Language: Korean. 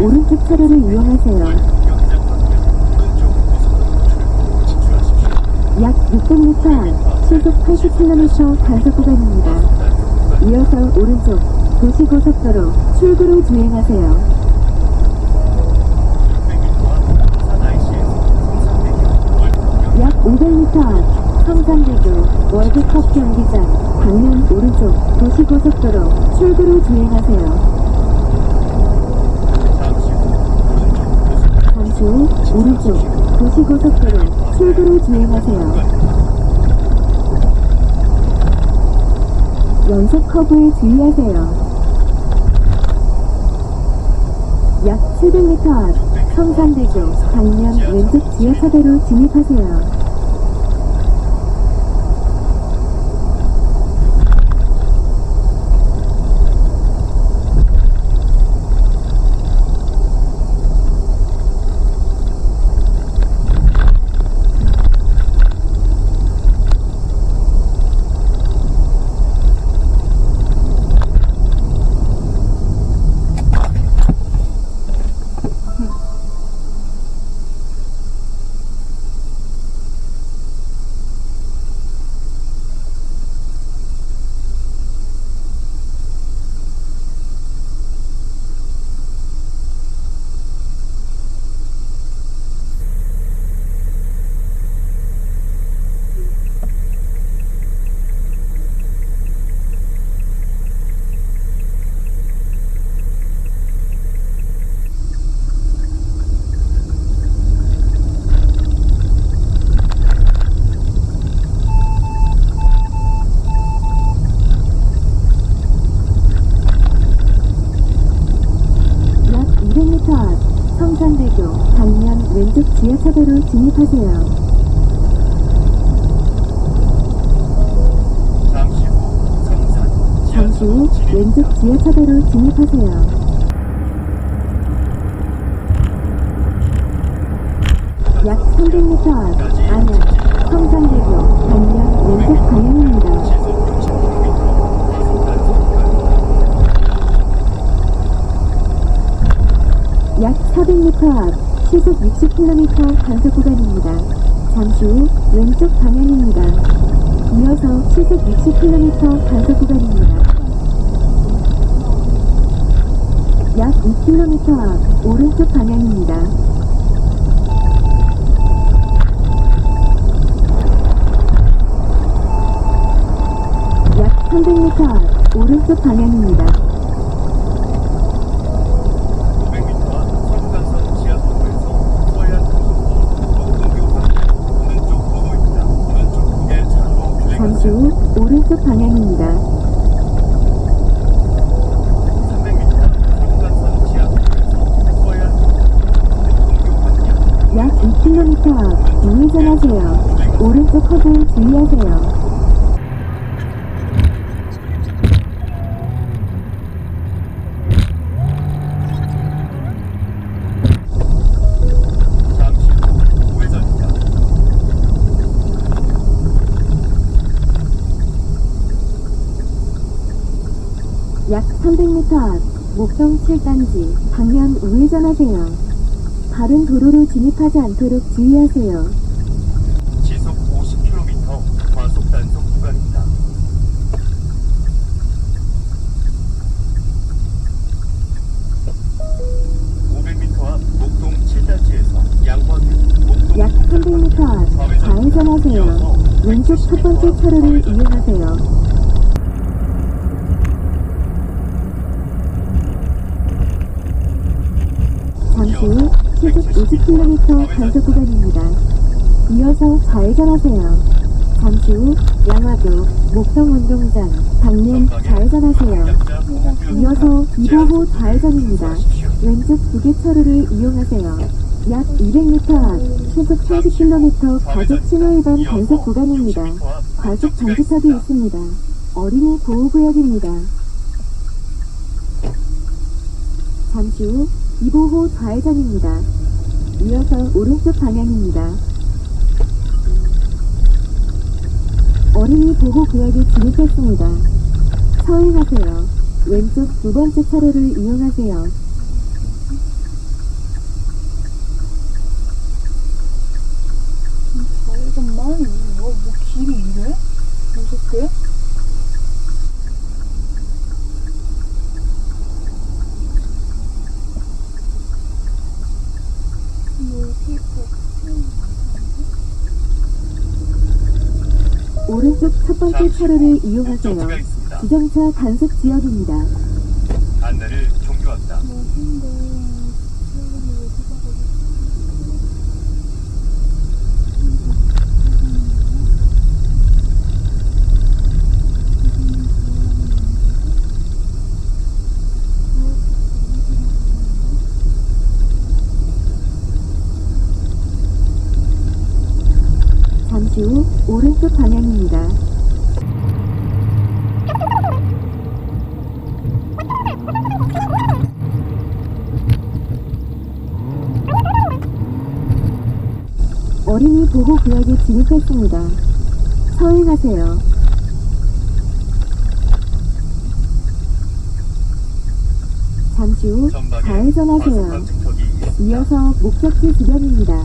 오른쪽 차로를 이용하세요. 약 600m 앞 시속 80km 단속 구간입니다. 이어서 오른쪽 도시고속도로 출구로 주행하세요. 약 500m 앞 성산대교 월드컵 경기장 방면 오른쪽 도시고속도로 출구로 주행하세요. 후 오른쪽 도시고속도로 출구로 주행하세요. 연속 커브에 주의하세요. 약 700m 앞 성산대교 방면 왼쪽 지하차도로 진입하세요. 약 200m 앞 성산대교 방면 왼쪽 지하차도로 진입하세요. 잠시 후 왼쪽 지하차도로 진입하세요. 약 300m 앞 안양 성산대교 방면 왼쪽 방향입니다. 약 400m 앞 시속 60km 단속 구간입니다. 잠시 후 왼쪽 방향입니다. 이어서 시속 60km 단속 구간입니다. 약 2km 앞 오른쪽 방향입니다. 약 300m 앞 오른쪽 방향입니다. 후 오른쪽 방향입니다. 약 2km 앞 우회전하세요. 오른쪽 커브 주의하세요. 300m 앞 목성 7단지 방면 우회전하세요. 다른 도로로 진입하지 않도록 주의하세요. 시속 50km 과속 단속 구간입니다. (500m) 앞 목동 7단지에서 양화교 목동 약 300m 앞 좌회전하세요. 왼쪽 첫 번째 차로를 이용하세요. 잠 시후 시속 50km 단속 구간입니다. 이어서 좌회전하세요. 잠시 후 양화도 목성운동장 방면 좌회전하세요. 이어서 2호호 좌회전입니다. 왼쪽 두개 차로를 이용하세요. 약 200m 앞 시속 30km 과속 신호위반 단속 구간입니다. 과속 정지석이 있습니다. 어린이 보호구역입니다. 잠시 후 이보호 좌회전입니다. 이어서 오른쪽 방향입니다. 어린이 보호 구역에 진입했습니다. 서행하세요. 왼쪽 두 번째 차로를 이용하세요. 아, 잠깐만, 뭐, 뭐, 뭐 길이 이래? 뭐 무섭게? 번째 차로를 후 이용하세요. 지정차 단속 지역입니다. 안내를 종료합니다. 잠시 후 오른쪽 방향입니다. 어린이 보호 구역에 진입했습니다. 서행하세요. 잠시 후 좌회전하세요. 이어서 목적지 주변입니다.